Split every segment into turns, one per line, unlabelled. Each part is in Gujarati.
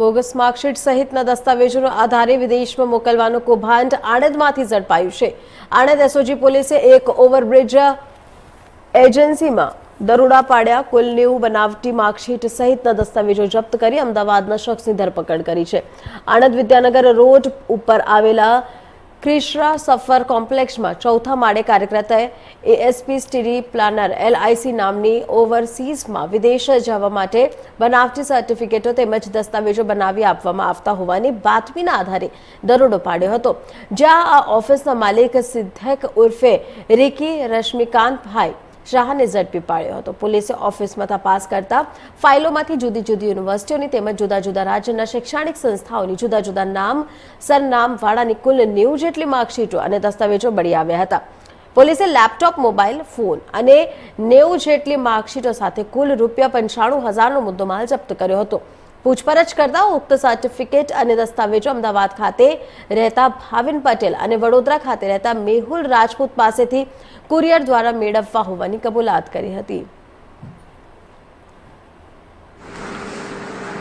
બોગસ માર્કશીટ સહિતના દસ્તાવેજોના આધારે વિદેશમાં મોકલવાનું કૌભાંડ આણંદમાંથી ઝડપાયું છે. આણંદ એસઓજી પોલીસે એક ઓવરબ્રિજ એજન્સીમાં દરોડા પાડ્યા. કુલ નેવું બનાવટી માર્કશીટ સહિતના દસ્તાવેજો જપ્ત કરી અમદાવાદના શખ્સની ધરપકડ કરી છે. આણંદ વિદ્યાનગર રોડ ઉપર આવેલા ક્રિશ્રા સફર કોમ્પ્લેક્સમાં ચોથા માળે કાર્યરત એએસપી સ્ટીરી પ્લાનર એલઆઈસી નામની ઓવરસીઝમાં વિદેશ જવા માટે બનાવટી સર્ટિફિકેટો તેમજ દસ્તાવેજો બનાવી આપવામાં આવતા હોવાની બાતમીના આધારે દરોડો પાડ્યો હતો. જ્યાં આ ઓફિસના માલિક સિદ્ધેક ઉર્ફે રિકી રશ્મિકાંતભાઈ શાહને ઝડપી પાડ્યો હતો. પોલીસે ઓફિસમાં તપાસ કરતા ફાઇલોમાંથી જુદી જુદી યુનિવર્સિટીઓની તેમજ જુદા જુદા રાજ્યના શૈક્ષણિક સંસ્થાઓની જુદા જુદા નામ સરનામ વાળાની કુલ નેવું જેટલી માર્કશીટો અને દસ્તાવેજો મળી આવ્યા હતા. પોલીસે લેપટોપ, મોબાઈલ, ફોન અને નેવું જેટલી માર્કશીટો સાથે કુલ રૂપિયા પંચાણું હજારનો મુદ્દોમાલ જપ્ત કર્યો હતો. પૂછપરછ કરતા ઉક્ત સર્ટિફિકેટ અને દસ્તાવેજો અમદાવાદ ખાતે રહેતા ભાવિન પટેલ અને વડોદરા ખાતે રહેતા મેહુલ રાજપૂત પાસેથી કુરિયર દ્વારા મેળવવા હોવાની કબૂલાત કરી હતી.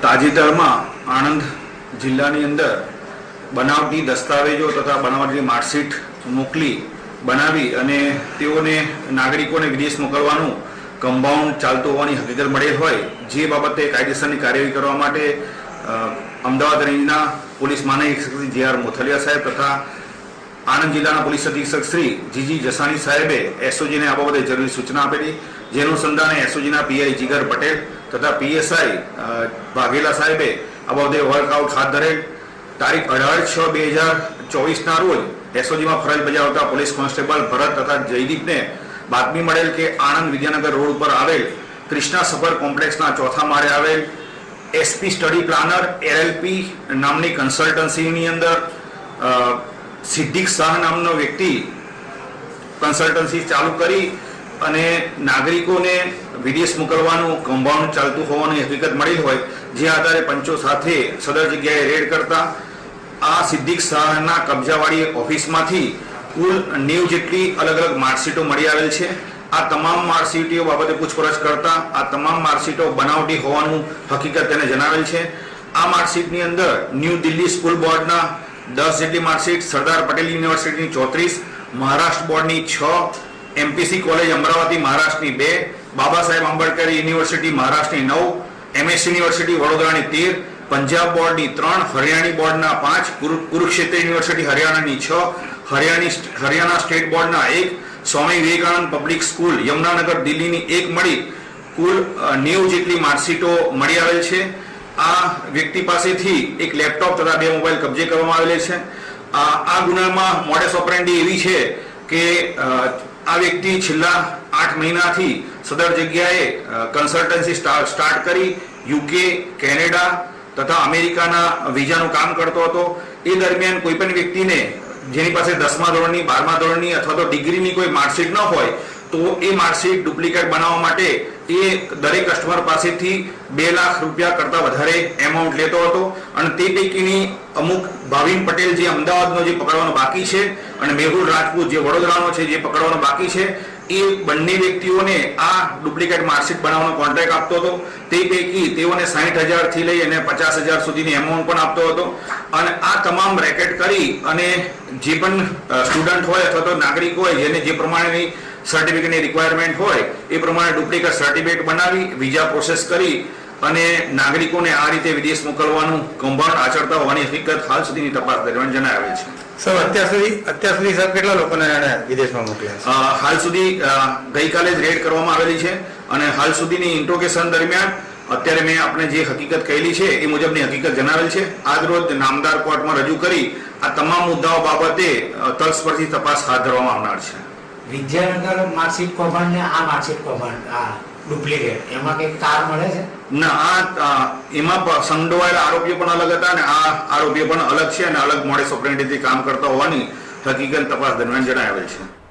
તાજેતરમાં આણંદ જિલ્લાની અંદર બનાવટી દસ્તાવેજો તથા બનાવટી માર્કશીટ મોકલી બનાવી અને તેઓને નાગરિકોને વિદેશ મોકલવાનું કમ્પાઉન્ડ ચાલતું હોવાની હકીકત મળેલ હોય, જે બાબતે કાયદેસરની કાર્યવાહી કરવા માટે અમદાવાદ રેન્જના પોલીસ મહાનિરીક્ષક જે આર મોથલિયા સાહેબ તથા આણંદ જિલ્લાના પોલીસ અધિક્ષક શ્રી જીજી જસાણી સાહેબે એસઓજીને આ બાબતે જરૂરી સૂચના આપેલી. જેનું અનુસંધાને એસઓજીના પીઆઈ જીગર પટેલ તથા પીએસઆઈ વાઘેલા સાહેબે આ બાબતે વર્કઆઉટ હાથ ધરેલ. તારીખ અઢાર છ બે હજાર ચોવીસના રોજ એસઓજીમાં ફરજ બજાવતા પોલીસ કોન્સ્ટેબલ ભરત તથા જયદીપને બાતમી મળેલ કે આણંદ વિદ્યાનગર રોડ ઉપર આવેલ કૃષ્ણા સફર કોમ્પ્લેક્સના ચોથા માળે આવેલ એસપી સ્ટડી પ્લાનર એલએલપી નામની કન્સલ્ટન્સીની અંદર સિદ્ધિક શાહ નામનો વ્યક્તિ કન્સલ્ટન્સી ચાલુ કરી અને નાગરિકોને વિદેશ મોકલવાનું કૌભાંડ ચાલતું હોવાની હકીકત મળી હોય, જે આધારે પંચો સાથે સદર જગ્યાએ રેડ કરતા આ સિદ્ધિક શાહના કબજાવાળી ઓફિસમાંથી કુલ નેવ જેટલી અલગ અલગ માર્કશીટો મળી આવેલ છે. આ તમામ માર્કશીટો બાબતે પૂછપરછ કરતા આ તમામ માર્કશીટો બનાવટી હોવાનું હકીકત તેને જણાવેલ છે. આ માર્કશીટની અંદર ન્યૂ દિલ્હી સ્કૂલ બોર્ડના દસ જેટલી માર્કશીટ સરદાર પટેલ યુનિવર્સિટીની ચોત્રીસ, મહારાષ્ટ્ર બોર્ડની છ, એમપીસી કોલેજ અમરાવતી મહારાષ્ટ્રની બે, બાબા સાહેબ આંબેડકર યુનિવર્સિટી મહારાષ્ટ્રની નવ, એમએસ યુનિવર્સિટી વડોદરાની તેર, પંજાબ બોર્ડની ત્રણ, હરિયાણી બોર્ડના પાંચ, કુરુ- કુરુક્ષેત્ર યુનિવર્સિટી હરિયાણાની છ હરિયાણી હરિયાણા સ્ટેટ બોર્ડના એક સ્વામી વિવેકાનંદ પબ્લિક સ્કૂલ, યમુનાનગર, દિલ્હીની એક મળી કુલ નેવું જેટલી માર્કશીટો મળી આવેલ છે. આ વ્યક્તિ પાસેથી એક લેપટોપ તથા બે મોબાઈલ કબજે કરવામાં આવેલ છે. આ ગુનામાં મોડેસ ઓપરેન્ડી એવી છે કે આ વ્યક્તિ છેલ્લા આઠ મહિનાથી સદર જગ્યાએ કન્સલ્ટન્સી સ્ટાર્ટ કરી યુકે, કેનેડા તથા અમેરિકાના વિઝાનું કામ કરતો હતો. એ દરમિયાન કોઈ પણ વ્યક્તિને જેની પાસે દસમા ધોરણની, બારમા ધોરણની અથવા તો ડિગ્રીની કોઈ માર્કશીટ ન હોય, તો એ માર્કશીટ ડુપ્લિકેટ બનાવવા માટે એ દરેક કસ્ટમર પાસેથી બે લાખ રૂપિયા કરતાં વધારે એમાઉન્ટ લેતો હતો. અને તે પૈકીની અમુક ભાવિન પટેલ જે અમદાવાદનો જે પકડવાનો બાકી છે અને મેહુલ રાજપૂત જે વડોદરાનો છે જે પકડવાનો બાકી છે એ બંને વ્યક્તિઓને આ ડુપ્લિકેટ માર્કશીટ બનાવવાનો કોન્ટ્રાક્ટ આપતો હતો. તે પૈકી તેઓને સાહીઠ હજારથી લઈ અને પચાસ હજાર સુધીની એમાઉન્ટ પણ આપતો હતો. અને આ તમામ રેકેટ કરી અને જે પણ સ્ટુડન્ટ હોય અથવા તો નાગરિક હોય જેને જે પ્રમાણેની સર્ટિફિકેટની રિક્વાયરમેન્ટ હોય, એ પ્રમાણે ડુપ્લિકેટ સર્ટિફિકેટ બનાવી વિઝા પ્રોસેસ કરી અને નાગરિકોને આ રીતે વિદેશ મોકલવાનું કૌભાંડ આચરતા હોવાની હકીકત હાલ સુધીની તપાસ દરમિયાન જણાવે છે.
સર અત્યાર સુધી અત્યાર સુધી સર કેટલા લોકોને વિદેશમાં મોકલ્યા
હાલ સુધી ગઈકાલે જ રેડ કરવામાં આવેલી છે અને હાલ સુધીની ઇન્ટ્રોગેશન દરમિયાન અત્યારે મેં આપણે જે હકીકત કહેલી છે એ મુજબની હકીકત જણાવેલ છે. આજ રોજ નામદાર કોર્ટમાં રજૂ કરી આ તમામ મુદ્દાઓ બાબતે તલસ્પર્શી તપાસ હાથ ધરવામાં આવનાર છે.
વિદ્યાનગર માર્કશીટ કૌભાંડ ને આ માર્કશીટ કૌભાંડ આ ડુપ્લિકેટ. એમાં કંઈક કાર મળે છે?
ના, આ એમાં સંડોવાયેલા આરોપીઓ પણ અલગ હતા અને આ આરોપીઓ પણ અલગ છે અને અલગ મોડે ઓપરેન્ડીથી કામ કરતા હોવાની હકીકત તપાસ દરમિયાન જણાવેલ છે.